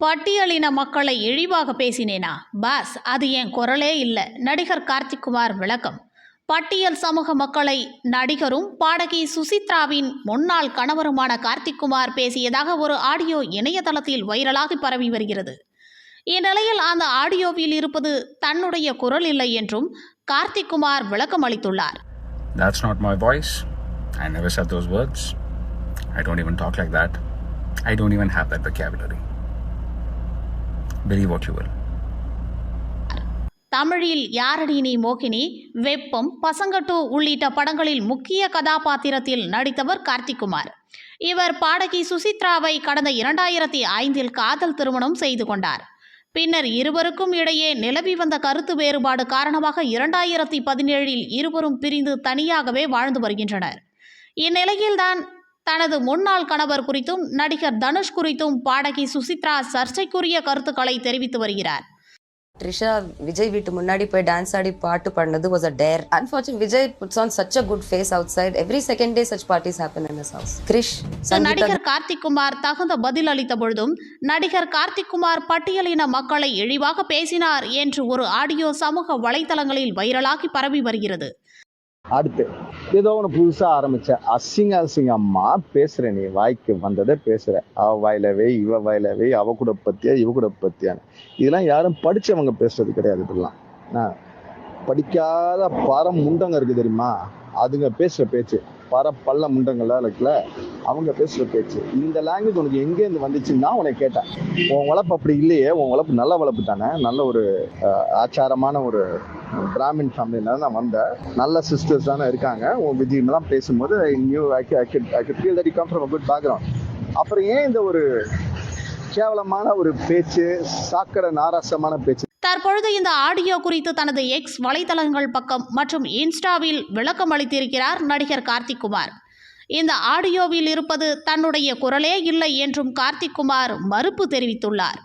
பட்டியலின மக்களை இழிவாக பேசினேனா பாஸ் அது என் குரலே இல்லை நடிகர் கார்த்திக்குமார் விளக்கம் பட்டியல் சமூக மக்களை நடிகரும் பாடகி சுசித்ராவின் முன்னாள் கணவருமான கார்த்திக்குமார் பேசியதாக ஒரு ஆடியோ இணையதளத்தில் வைரலாகி பரவி வருகிறது இந்நிலையில் அந்த ஆடியோவில் இருப்பது தன்னுடைய குரல் இல்லை என்றும் கார்த்திக்குமார் விளக்கம் அளித்துள்ளார் That's not my voice. I never said those words. I don't even talk like that. I don't even have that vocabulary. Believe தமிழில் யாரடி நீ மோகினி வெப்பம் பசங்கட்டு உள்ளிட்ட படங்களில் முக்கிய கதாபாத்திரத்தில் நடித்தவர் கார்த்திக்குமார். இவர் பாடகி சுசித்ராவை கடந்த இரண்டாயிரத்தி ஐந்தில் காதல் திருமணம் செய்து கொண்டார். பின்னர் இருவருக்கும் இடையே நிலவி வந்த கருத்து வேறுபாடு காரணமாக இரண்டாயிரத்தி பதினேழில் இருவரும் பிரிந்து தனியாகவே வாழ்ந்து வருகின்றனர். இந்நிலையில்தான் தனது முன்னாள் கணவர் குறித்தும் நடிகர் தனுஷ் குறித்தும் பாடகி சுசித்ரா சர்ச்சைக்குரிய கருத்துக்களை தெரிவித்து வருகிறார். த்ரிஷா விஜய் வீட்டு முன்னாடி போய் டான்ஸ் ஆடி பாட்டு பாடினது was a dare unfortunate Vijay puts on such a good face outside every second day such parties happen in house Krish நடிகர் கார்த்திக்குமார் தகுந்த பதில் அளித்த பொழுதும் நடிகர் கார்த்திக்குமார் பட்டியலின மக்களை இழிவாக பேசினார் என்று ஒரு ஆடியோ சமூக வலைதளங்களில் வைரலாகி பரவி வருகிறது. அடுத்து ஏதோ ஒன்று புதுசாக ஆரம்பிச்ச அசிங்க அசிங்கம்மா பேசுகிற நீ வாய்க்கு வந்ததை பேசுகிற அவ வாயிலவே இவ வாயிலவே அவ கூட பற்றியா இவ கூட பற்றியான்னு இதெல்லாம் யாரும் படிச்சவங்க பேசுறது கிடையாது இதெல்லாம் படிக்காத பரம் முண்டங்க இருக்குது தெரியுமா? அதுங்க பேசுகிற பேச்சு. பர பல்ல முண்டங்கள்லாம் இருக்குல்ல அவங்க பேசுகிற பேச்சு. இந்த லாங்குவேஜ் உனக்கு எங்கேருந்து வந்துச்சுன்னு நான் உனக்கு கேட்டேன். உன் வளர்ப்பு அப்படி இல்லையே உன் வளர்ப்பு நல்ல வளர்ப்பு தானே நல்ல ஒரு ஆச்சாரமான ஒரு பிராமின் ஃபேமிலியில நான் வந்தேன். நல்ல சிஸ்டர்ஸ் தானே இருக்காங்க. உன் விஜயம்லாம் பேசும்போது new I I feel that come from good background அப்புறம் ஏன் இந்த ஒரு கேவலமான ஒரு பேச்சு சாக்கடை நாராசமான பேச்சு தற்பொழுது இந்த ஆடியோ குறித்து தனது எக்ஸ் வலைதளங்கள் பக்கம் மற்றும் இன்ஸ்டாவில் விளக்கம் அளித்திருக்கிறார் நடிகர் கார்த்திக்குமார். இந்த ஆடியோவில் இருப்பது தன்னுடைய குரலே இல்லை என்றும் கார்த்திக்குமார் மறுப்பு தெரிவித்துள்ளார்.